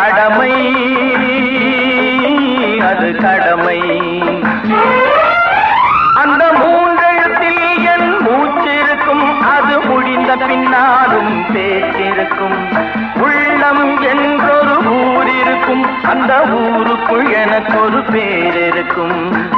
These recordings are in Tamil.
கடமை. அது கடமை. அந்த மூன்றெழுத்தில் என் மூச்சிருக்கும் அது முடிந்த பின்னாலும் பேச்சிருக்கும். உள்ளம் என்றொரு ஊர் இருக்கும் அந்த ஊருக்குள் எனக்கு ஒரு பேர் இருக்கும்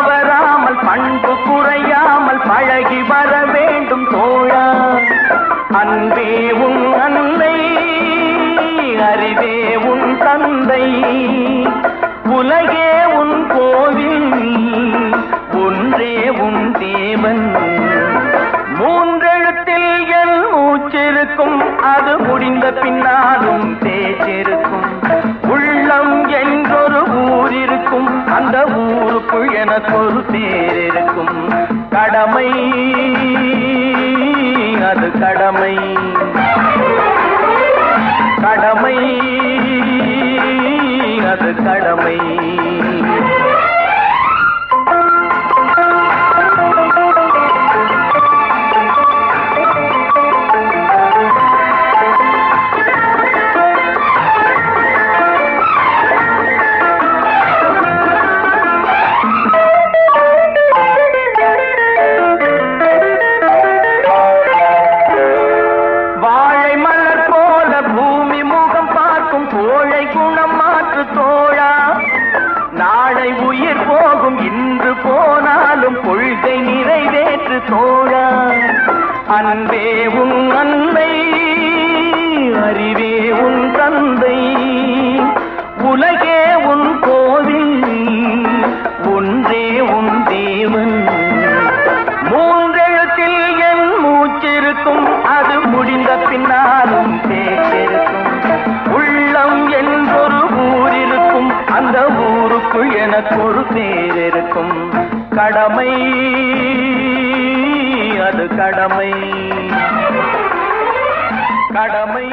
தவறாமல் பண்பு குறையாமல் பழகி வர வேண்டும் தோழா. அன்பே உன் அன்னை அறிவே உன் தந்தை. பேரிருக்கும் கடமை. அது கடமை. கடமை. அது கடமை. உயிர் போகும் இன்று போனாலும் கொள்கை நிறைவேற்று தோழா. அன்பே உன் அன்னை அறிவே உன் தந்தை. உலகே ஊருக்குள் எனக்கு ஒரு பேர் இருக்கும் கடமை. அது கடமை. கடமை.